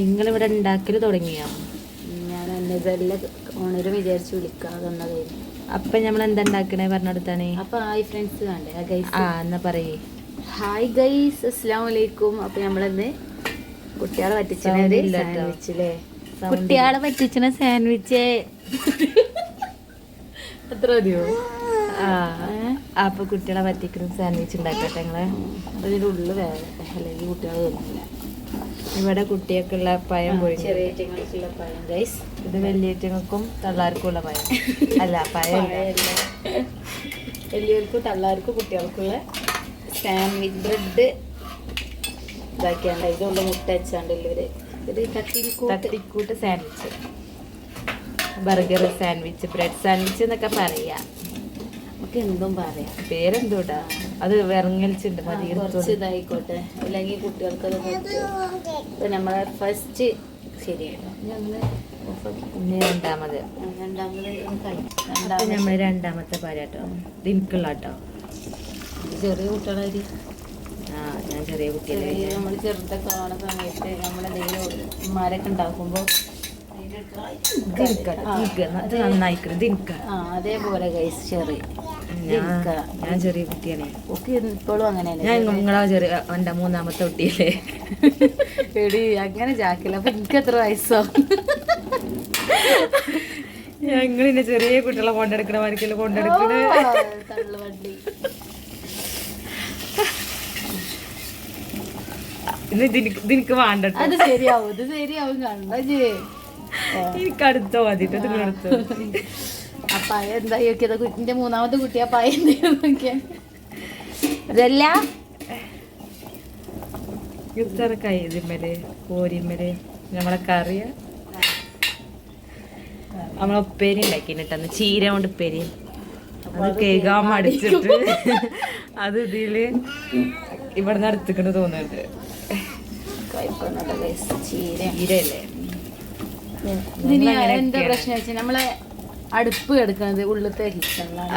നിങ്ങളിവിടെ ഉണ്ടാക്കൽ തുടങ്ങിയോ? ഞാൻ എന്നെ ഓണര് വിചാരിച്ച് വിളിക്കാതെ വന്നതായിരുന്നു അപ്പൊ നമ്മൾ എന്താ ഉണ്ടാക്കണേ പറഞ്ഞെടുത്താണ് അപ്പൊ ഹായ് ഫ്രണ്ട്സ് കണ്ടേ ആ ഗൈസ് ആ എന്നാ പറയേ. ഹായ് ഗൈസ് അസ്സാം വലൈക്കും അപ്പൊ നമ്മളിന്ന് കുട്ടികളെ പറ്റിച്ചില്ലേ കുട്ടികളെ പറ്റിച്ചിന സാൻഡ്വിച്ച് അത്ര മതിയോ? ആ അപ്പൊ കുട്ടികളെ പറ്റിക്കുന്ന സാൻഡ്വിച്ച് ഉണ്ടാക്കട്ടെ നിങ്ങൾ അതിന്റെ ഉള്ളിൽ വേറെ. അല്ലെങ്കിൽ കുട്ടികൾ തന്നില്ല ഇവിടെ കുട്ടിയൊക്കെയുള്ള പഴം ചെറിയ ഐറ്റങ്ങൾക്കുള്ള പഴം. ഗൈസ് ഇത് വലിയേറ്റങ്ങൾക്കും തള്ളാർക്കും ഉള്ള പഴം. അല്ല പഴം വലിയവർക്കും തള്ളാർക്കും കുട്ടികൾക്കുള്ള സാൻഡ്വിച്ച് ബ്രെഡ് ഇതാക്കിയാണ്ട്. ഇതുള്ള മുട്ട വെച്ചാണ്ട് ഇവർ. ഇത് തട്ടിക്കൂട്ട് sandwich burger sandwich bread sandwich എന്നൊക്കെ പറയാ. നമുക്ക് എന്തും പറയാം. പേരെന്തൂട്ടാ? അത് വിറങ്ങലിച്ചുണ്ട് മതി കുറച്ച് ഇതായിക്കോട്ടെ. അല്ലെങ്കിൽ കുട്ടികൾക്കത് ഇപ്പൊ നമ്മളെ ഫസ്റ്റ് ശരിയായിട്ടോ? രണ്ടാമത്. രണ്ടാമത് നമ്മൾ രണ്ടാമത്തെ പാരാട്ടോ. ഇത് എനിക്കുള്ള കേട്ടോ ചെറിയ കുട്ടികളായി ആ ഞാൻ ചെറിയ കുട്ടിയല്ലേ നമ്മൾ ചെറുതൊക്കെ കാണുന്ന സമയത്ത് നമ്മളെന്തെങ്കിലും ഉമ്മാരൊക്കെ ഉണ്ടാക്കുമ്പോൾ ഇത് നന്നായിക്കണം ദിൻക ആ അതേപോലെ ഗൈസ് ചെറിയ ഞാൻ ചെറിയ കുട്ടിയാണ് ഒക്കെ ഇപ്പോഴും അങ്ങനെ ഞാൻ നിങ്ങളാ ചെറിയ എന്റെ മൂന്നാമത്തെ കുട്ടിയല്ലേ. എടി അങ്ങനെ ചാക്കില്ല അപ്പൊ എനിക്ക് എത്ര വയസ്സോ? ഞങ്ങൾ ഇന്നെ ചെറിയ കുട്ടികളെ കൊണ്ടെടുക്കണ മരിക്കൽ കൊണ്ടെടുക്കണ. ഇത് ഇന്ന് ഇതിനിക്ക് വേണ്ടട്ടോ. അത് ശരിയാവും ഇത് ശരിയാവും കണ്ടേ എനിക്ക് അടുത്തോ മതിട്ടോ നിങ്ങളടുത്തോ ആ. പയ എന്തായി നോക്കിയത്? കുട്ടിന്റെ മൂന്നാമത്തെ കുട്ടി ആ പായ എന്തായി നോക്കിയാ? ഇതല്ല? ഇത്ര കൈതിമ്മൽ കോരിമ്മൽ നമ്മളെ കറിയ നമ്മളെ ഉപ്പേരി ഉണ്ടാക്കിന്നിട്ടന്ന് ചീര കൊണ്ട് ഉപ്പേരി. അത് കേൾക്കാൻ മടിച്ചിട്ട്. അത് ഇതിൽ ഇവിടുന്ന് അടുത്തിക്കണ് തോന്നുന്നുണ്ട്. ചീരയല്ലേ? ഇതിന് നമ്മളങ്ങനെ എന്താ ഒക്കെയാണ്. പ്രശ്നം വെച്ചാൽ നമ്മളെ അടുപ്പ് കിടക്കുന്നത് ഉള്ളിലത്തെ കിച്ചണിലാണ്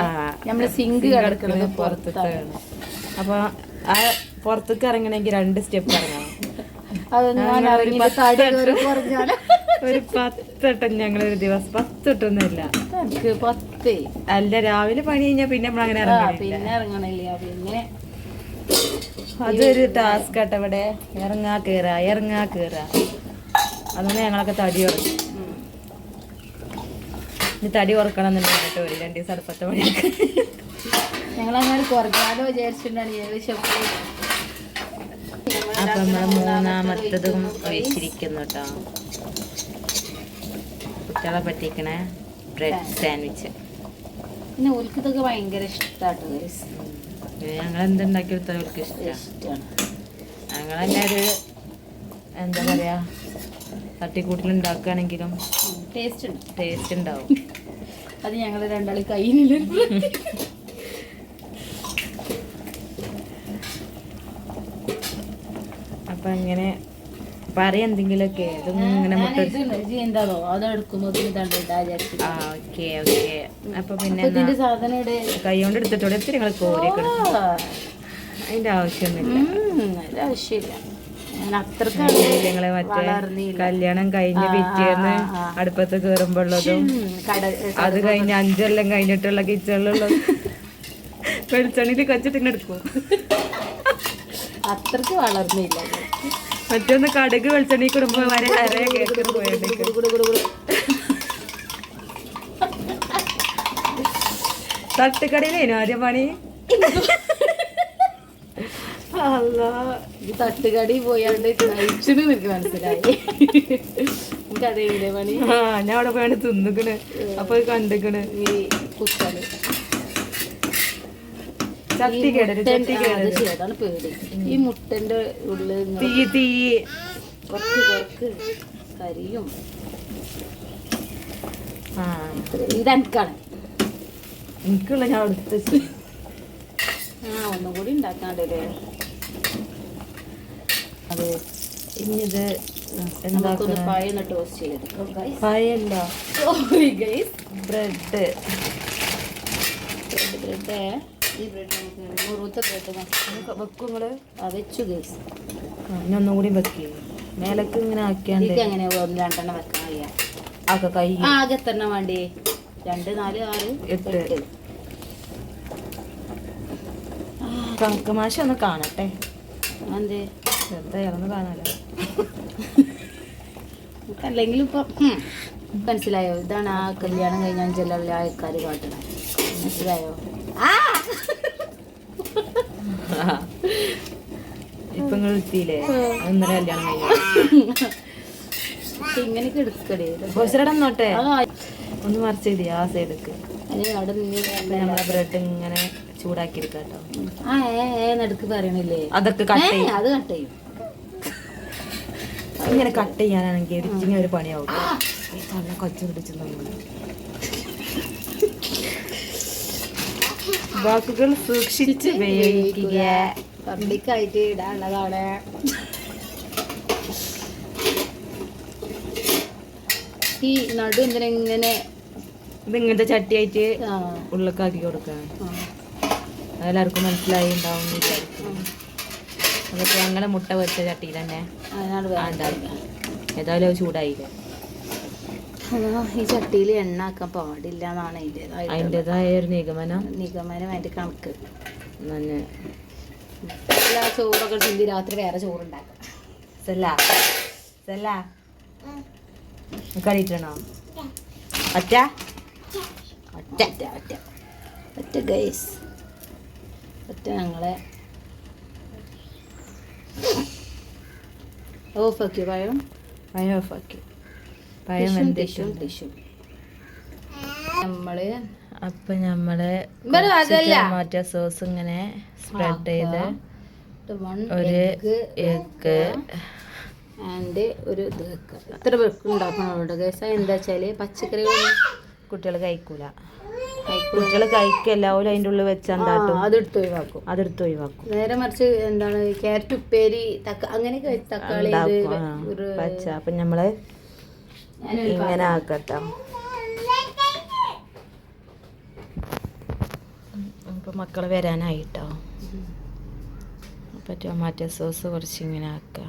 നമ്മളെ സിങ്ക് കിടക്കുന്നത് പുറത്താണ്. പുറത്താണ് അപ്പൊ ആ പുറത്തേക്ക് ഇറങ്ങണമെങ്കിൽ രണ്ട് സ്റ്റെപ്പ് ഇറങ്ങണം. ഒരു പത്തെട്ടം ഞങ്ങൾ ഒരു ദിവസം. പത്തെട്ടൊന്നുമില്ല. പത്ത്. അല്ല രാവിലെ പണി കഴിഞ്ഞാൽ പിന്നെ നമ്മൾ അങ്ങനെ പിന്നെ ഇറങ്ങണില്ല. പിന്നെ അതൊരു ടാസ്ക് ആട്ടെ ഇവിടെ. ഇറങ്ങാ കേറാ ഇറങ്ങാ കേറാ. അതൊന്നും ഞങ്ങളൊക്കെ തടി ഉറക്കും. ഇനി തടി ഉറക്കണം എന്നുണ്ടെങ്കിൽ കേട്ടോ ഒരു രണ്ട് ദിവസം അടുപ്പത്തെ പണിയൊക്കെ. ഞങ്ങളങ്ങനെ കുറഞ്ഞാലോ വിചാരിച്ചിട്ടുണ്ടാണ് ഏകദേശം അപ്പൊ നമ്മൾ മൂന്നാമത്തതും ഒഴിച്ചിരിക്കുന്നു കേട്ടോ കുട്ടികളെ പറ്റിക്കണ ബ്രെഡ് സാൻഡ്വിച്ച്. പിന്നെ ഓൽക്ക് ഇതൊക്കെ ഭയങ്കര ഇഷ്ടമാട്ടോ. ഞങ്ങൾ എന്തുണ്ടാക്കി കൊടുത്താൽ അവർക്ക് ഇഷ്ടമാണ് ഞങ്ങൾ ഒരു എന്താ പറയാ തട്ടിക്കൂട്ടിൽ ഉണ്ടാക്കുകയാണെങ്കിലും ടേസ്റ്റ് ഉണ്ട്. ടേസ്റ്റ് ഉണ്ടാവും. അത് ഞങ്ങൾ രണ്ടാളി കയ്യിലില്ല അപ്പൊ അങ്ങനെ പറയാ എന്തെങ്കിലുമൊക്കെ. ഇങ്ങനെ എന്താണോ അത് എടുക്കുമ്പോ ഇതാണ്ട് ഇടാ വിചാരിച്ചു ആ ഓക്കെ ഓക്കെ. അപ്പൊ പിന്നെ അപ്പൊ ഇതിന്റെ സാധനം ഇവിടെ കൈ കൊണ്ട് എടുത്തിട്ടോടെ എത്ര നിങ്ങൾ കോരിയൊക്കെ അതിന്റെ ആവശ്യമൊന്നുമില്ല. അതിന്റെ ആവശ്യമില്ല. ഞങ്ങളെ മറ്റേ. കല്യാണം കഴിഞ്ഞ് പിറ്റേന്ന്. അടുപ്പത്ത് കേറുമ്പോഴുള്ളതും അത് കഴിഞ്ഞ് അഞ്ചെല്ലാം കഴിഞ്ഞിട്ടുള്ള കിച്ചണിലുള്ളത് കച്ചിട്ട് ഇങ്ങനെ എടുക്കും അത്രയ്ക്ക് വളർന്നില്ല മറ്റൊന്ന് കടുക് വെളിച്ചെണ്ണി കുടുംബം വരെ കേൾക്കുന്നു. തട്ടുകടയിലേനു ആദ്യം പണി അല്ലാ ഈ തട്ടുകടി പോയാണ്ട് കഴിച്ചത് എനിക്ക് മനസ്സിലായി. എനിക്കറിയില്ലേ പണി ആ ഞാൻ അവിടെ പോയാണ് തിന്നിക്കണ്. അപ്പൊ കണ്ടിക്കണ്. ഈ കുത്തൽ. ചട്ടി കേടര് ചട്ടി അത് അതാണ് പേടി. ഈ മുട്ടന്റെ ഉള്ളിൽ തീ തീ. കുറച്ച് കുറച്ച് കരിയും. ഇതെനിക്കാണ് എനിക്കുള്ള ഞാൻ എടുത്ത്. ആ ഒന്നും കൂടി ഉണ്ടാക്കാണ്ടല്ലേ? അത്. ഇനി ഇത് നമുക്കൊന്ന് പായൊന്ന് ടോസ്റ്റ് ചെയ്തെടുക്കാം guys. Sorry guys. Bread. Bread bread ഈ ബ്രെഡ് നമുക്ക് മുറുത്ത ബ്രെഡ് വെക്കും നിങ്ങൾ. ആ വെച്ചു ഗൈസ് ഇനി ഒന്നും കൂടി വെക്കേ. മേലക്ക് ഇങ്ങനെ ആക്കിയാണ്ട്. അങ്ങനെ ഒന്ന് രണ്ടെണ്ണം വെക്കാൻ കഴിയാം ആക്ക കൈ. ആകെ എത്ര വേണ്ടേ? വേണ്ടി രണ്ട് നാല് ആറ് എട്ട്. കണക്ക് മാഷ ഒന്ന് കാണട്ടെ എന്തേ എന്തായാലും കാണാലോ അല്ലെങ്കിൽ ഇപ്പൊ മനസ്സിലായോ? ഇതാണ് ആ കല്യാണം കഴിഞ്ഞ അഞ്ചെല്ലാം ആൾക്കാർ കാട്ടണം. മനസ്സിലായോ? ഇപ്പൊ നിങ്ങൾ എത്തിയില്ലേ? ഇന്നലെ കല്യാണം കഴിഞ്ഞു. ഇങ്ങനെയൊക്കെ എടുക്കടേ. ഒന്ന് മറിച്ച് ആ സൈഡ് അവിടെ ബ്രെഡ് ഇങ്ങനെ ചൂടാക്കി എടുക്കാം കേട്ടോ ആ പറയണില്ലേ? അതൊക്കെ കട്ട് ചെയ്യും. അത് കട്ട് ചെയ്യും. ഇങ്ങനെ കട്ട് ചെയ്യാനാണെങ്കിൽ എഡിറ്റിങ് ഒരു പണിയാവും. തള്ള കൊച്ചു പിടിച്ചു വാക്കുകൾ സൂക്ഷിച്ച് ഉപയോഗിക്കുക. പബ്ലിക്കായിട്ട് ഇടാനുള്ളതാണ്. ഈ നടു എന്തിനാ ഇങ്ങനെ ഇത് ചട്ടിയായിട്ട് ഉള്ളക്കാക്കി ഉള്ളിക്കാക്കി കൊടുക്കാൻ ആ, അതെല്ലാവർക്കും മനസ്സിലായി ഉണ്ടാവും അതൊക്കെ ഞങ്ങളെ മുട്ട വെച്ച ചട്ടി തന്നെ. ഏതായാലും അത് ചൂടായില്ലേ? ഈ ചട്ടിയിൽ എണ്ണ ആക്കാൻ പാടില്ല എന്നാണ് അതിന്റെതായ ഒരു നിഗമനം. നിഗമനം അതിന്റെ കണക്ക്. തന്നെ എല്ലാ ചോറൊക്കെ ചിന്തി രാത്രി വേറെ ചോറുണ്ടാക്കാം. സെല്ല? സെല്ല? കറിയിട്ടണോ ഒറ്റ ഒറ്റ ഒറ്റ ഒറ്റ. ഒറ്റ ഗൈസ് ഒറ്റ ഞങ്ങളെ ഓഫ് ആക്കിയോ പഴം? പഴം ഓഫാക്കി പഴം ടിഷ്യൂ നമ്മൾ അപ്പൊ നമ്മൾ ടൊമാറ്റോ സോസ് ഇങ്ങനെ സ്പ്രെഡ് ചെയ്ത് ഒരു എഗ് ആൻഡ് ഒരു ഇത് വെക്കുക ഇത്ര വെക്ക് ഉണ്ടാക്കണം ഗൈസ് എന്താ വെച്ചാൽ പച്ചക്കറികൾ കുട്ടികൾ കഴിക്കൂല. കുട്ടികൾ കഴിക്കുക എല്ലാവരും അതിന്റെ ഉള്ളിൽ വെച്ച് ആ, എന്താട്ടും. അതെടുത്ത് ഒഴിവാക്കും. അതെടുത്ത് ഒഴിവാക്കും. നേരെ മറിച്ച് എന്താണ് ക്യാരറ്റ് ഉപ്പേരി അങ്ങനെയൊക്കെ തക്കാളി പച്ച. അപ്പൊ നമ്മൾ ഇങ്ങനെ ആക്കട്ടോ. അപ്പൊ മക്കൾ വരാനായിട്ടോ? അപ്പൊ ടൊമാറ്റോ സോസ് കുറച്ച് ഇങ്ങനെ ആക്കുക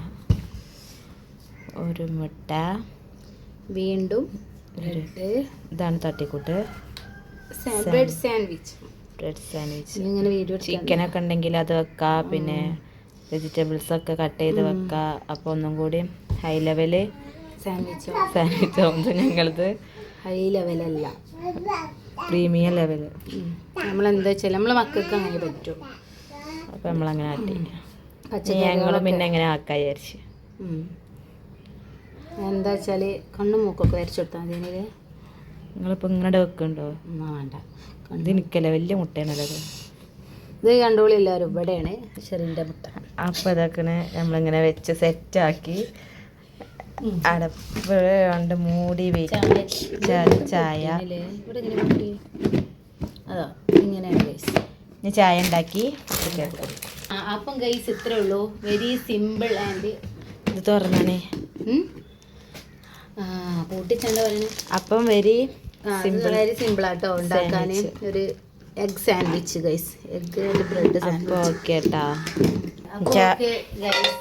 ഒരു മുട്ട. വീണ്ടും ഇതാണ് തട്ടിക്കൂട്ട്. ബ്രെഡ് സാൻഡ്വിച്ച് ബ്രെഡ് സാൻഡ്വിച്ച് ഇങ്ങനെ വീഡിയോ ചിക്കനൊക്കെ ഉണ്ടെങ്കിൽ അത് വെക്കാം പിന്നെ വെജിറ്റബിൾസ് ഒക്കെ കട്ട് ചെയ്ത് വെക്കാം. അപ്പോൾ ഒന്നും കൂടി ഹൈ ലെവൽ സാൻഡ്വിച്ച് സാൻഡ്വിച്ച് ആവുമ്പോൾ ഞങ്ങളത്. ഹൈ ലെവലല്ല പ്രീമിയം ലെവൽ നമ്മളെന്താ വെച്ചാൽ നമ്മളെ മക്കൾക്ക് അങ്ങനെ പറ്റും. അപ്പോൾ നമ്മളങ്ങനെ ആട്ടി. ഞങ്ങൾ പച്ചക്കറികളൊക്കെ. പിന്നെ എങ്ങനെ ആക്കാൻ വിചാരിച്ച്. എന്താ വെച്ചാൽ കണ്ണും മൂക്കൊക്കെ വരച്ചു കൊടുത്താൽ മതി. നിങ്ങളിപ്പോൾ ഇങ്ങനെ വെക്കുന്നുണ്ടോ വേണ്ട. ഇത് നിൽക്കല്ലേ വലിയ മുട്ടയാണല്ലോ അത് ഇത് കണ്ടോളി എല്ലാവരും ഇവിടെയാണ്. ഷെറിന്റെ മുട്ട. അപ്പോൾ ഇതൊക്കെ നമ്മളിങ്ങനെ വെച്ച് സെറ്റാക്കി. അടപ്പ് കൊണ്ട് മൂടി വെച്ച് ചായ. ഇങ്ങനെ മുട്ടി അതാ ഇങ്ങനെയാണ് ഗൈസ് ഞാൻ ചായ ഉണ്ടാക്കി. അപ്പം ഗൈസ് ഇത്രേ ഉള്ളൂ. വെരി സിമ്പിൾ ആൻഡ് ഇത് തുറന്നാണേ. പൂട്ടിച്ചെന്താ പറയുന്നത് അപ്പം വരി വളരെ സിമ്പിൾ ആട്ടോ ഉണ്ടാക്കാൻ ഒരു egg sandwich guys egg and bread sandwich okay കേട്ടാ ഗൈസ്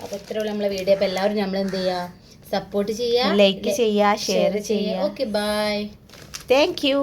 അപ്പോൾ ഇത്രേ ഉള്ളൂ നമ്മളെ വീഡിയോ അപ്പോൾ എല്ലാവരും നമ്മൾ എന്ത് ചെയ്യുക സപ്പോർട്ട് ചെയ്യുക ലൈക്ക് ചെയ്യുക ഷെയർ ചെയ്യുക ഓക്കെ ബൈ താങ്ക് യു